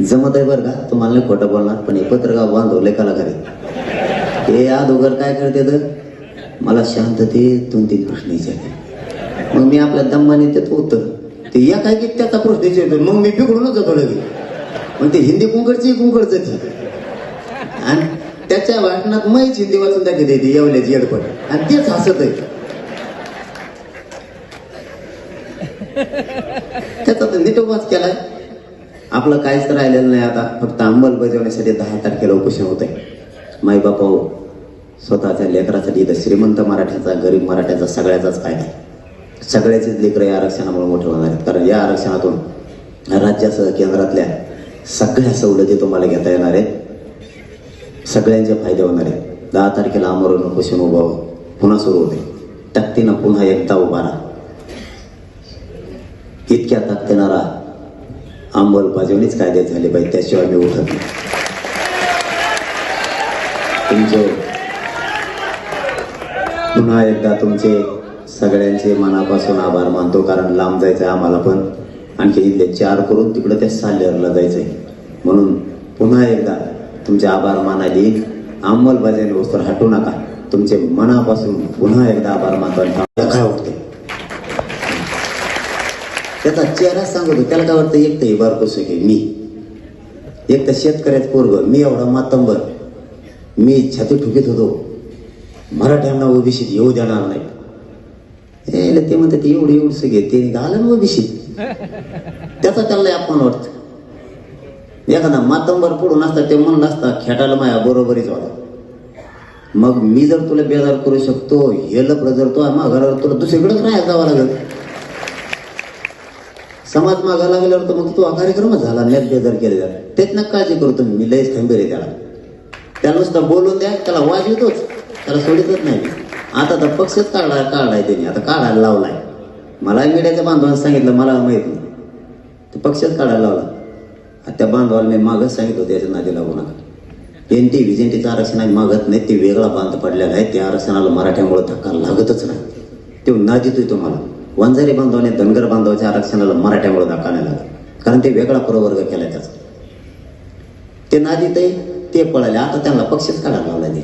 जमत आहे बरं का? तुम्हाला नाही खोटं बोलणार पण हे पत्रगाव बांधवले कलाकार. आहे. हे अगोदर काय करते तर? मला शांततेत दोन तीन प्रश्न विचारते मग मी आपल्या दम्माने त्यात उत्तर ते या काय की त्याचा प्रश्न विचारतो मग मी बिघडूनच जातो लगे मग ते हिंदी कुंकडची कुंकडच आणि त्याच्या भाषणात मैच हिंदी वाचून दाखवते ती येवल्याची येडपट. आणि तेच हसत आहे. त्याचा तर नीटोपास केलाय. आपलं काहीच राहिलेलं नाही आता. फक्त अंमलबजावण्यासाठी दहा तारखेला उपोषण होत आहे माई बापा हो, स्वतःच्या लेकरासाठी इथं श्रीमंत मराठ्याचा गरीब मराठ्याचा सगळ्याचाच फायदा सगळ्याचेच लेकरं या आरक्षणामुळे मोठे होणार आहेत. कारण या आरक्षणातून राज्यासह केंद्रातल्या सगळ्या सवलती तुम्हाला घेता येणार आहेत. सगळ्यांचे फायदे होणार आहेत. दहा तारखेला आमरण उपोषण उभावं पुन्हा सुरू होते. तक्तीनं पुन्हा एकदा उभा राहा. इतक्या राहा. अंमलबजावणीच कायद्यात झाले पाहिजे त्याशिवाय मी उठत नाही. तुमचे पुन्हा एकदा तुमचे सगळ्यांचे मनापासून आभार मानतो कारण लांब जायचंय आम्हाला पण. आणखी इथले चार करून तिकडं त्या जायचं आहे म्हणून पुन्हा एकदा तुमचे आभार मानायला अंमलबजावणी वस्तू हटू नका. तुमचे मनापासून पुन्हा एकदा आभार मानतो आणि थांबा. काय त्याचा चेहरा सांगतो त्याला काय वाटतं एक तर हे बारकोस की मी. एक तर शेतकऱ्यात पोरग मी एवढा मातंबर. मी छाती ठुकीत होतो. मराठ्यांना ओबीसीत येऊ देणार नाही. यायला ते म्हणतात एवढं एवढं घे ते आलं ना ओबीसीत. त्याचा त्यांना अपमान वाटत. एखादा मातंबर पडून असता ते म्हणलं असता खेटायला माया बरोबरीच होता मग मी जर तुला बेजार करू शकतो हे लपड जर तो माघारावर तुला दुसरीकडेच राहायला जावं लागेल. समाज मागायला गेल्यावर तर मग तो हा कार्यक्रमच झाला. नेट जर केले तेच ना काळजी करू तुम्ही. मी लयच खंबीर आहे त्याला. त्याला नुसतं बोलून द्या. त्याला वाज येतोच. त्याला सोडितच नाही आता तर पक्षच काढला काढलाय त्यांनी. आता काढायला लावलाय. मला मीडियाच्या बांधवांनी सांगितलं. मला माहीत नाही. ते पक्षच काढायला लावला. त्या बांधवाला मी मागच सांगितलं त्याच्या नादी लागू नका. एन टी व्हिजेंटीचं आरक्षण आम्ही मागत नाही. ते वेगळा बांध पडलेला आहे. त्या आरक्षणाला मराठ्यामुळे धक्का लागतच नाही. ते नादितोय तुम्हाला वंजारी बांधवाने धनगर बांधवाच्या आरक्षणाला मराठ्यामुळे धक्का नाही लागत कारण ते वेगळा प्रवर्ग केलाय त्याचा. ते नादित आहे ते पळाले. आता त्यांना पक्षच काढायला लावला ते.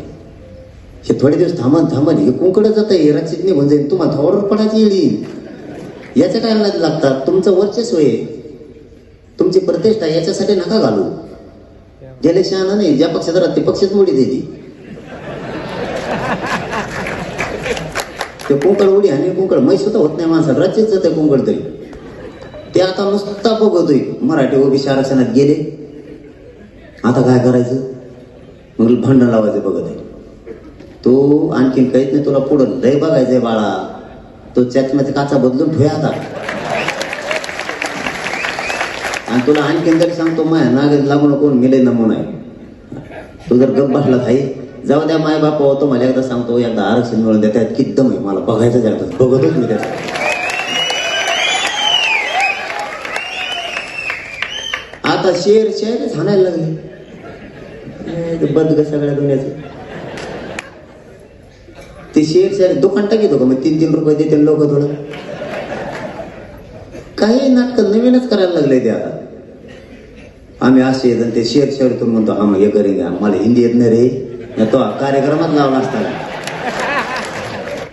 हे थोडे दिवस थांबन थांबन. हे कुंकडे जात आहे रचित निघून जाईल तुम्हाला थोडं पडायची येईल. याच्या काय नाद लागतात? तुमचं वर्चस्व आहे. तुमची प्रतिष्ठा याच्यासाठी नका घालू. गेले शहाणा नाही ज्या पक्षात राहत ते पक्षच मोडी दिली ते कुंकड उडी आणि कुंकड मै सुद्धा होत नाही माणसाला राज्यच जाते कुंकड तरी. ते आता नुसता बघतोय मराठी ओबीसी आरक्षणात गेले. आता काय करायचं? मग भांडण लावायचं बघत आहे. तो आणखीन काहीच नाही. तुला पुढं लय बघायचंय बाळा. तो चष्म्याचा काचा बदलून ठेवा आता. आणि तुला आणखीन जरी सांगतो माया नागेत लागू नको मिले नमुना आहे. तू जर गप बसला खाई जाऊ द्या माय बाप होतो मला एकदा सांगतो एकदा आरक्षण मिळून देत त्यात किती दम आहे मला बघायचं जास्त बघतच मी त्यात आता शेर शेर हाणायला लागले. बंद ते सगळ्या दुनियाचं. ते शेर शेर दुकान टाकीतो का मग तीन तीन रुपये देते लोक थोडं. काही नाटक नवीनच करायला लागले ते आता. आम्ही असे येत ते शेर शेर म्हणतो हा मग हे करेन मला हिंदी येत नाही रे. तो कार्यक्रमात लावला असता का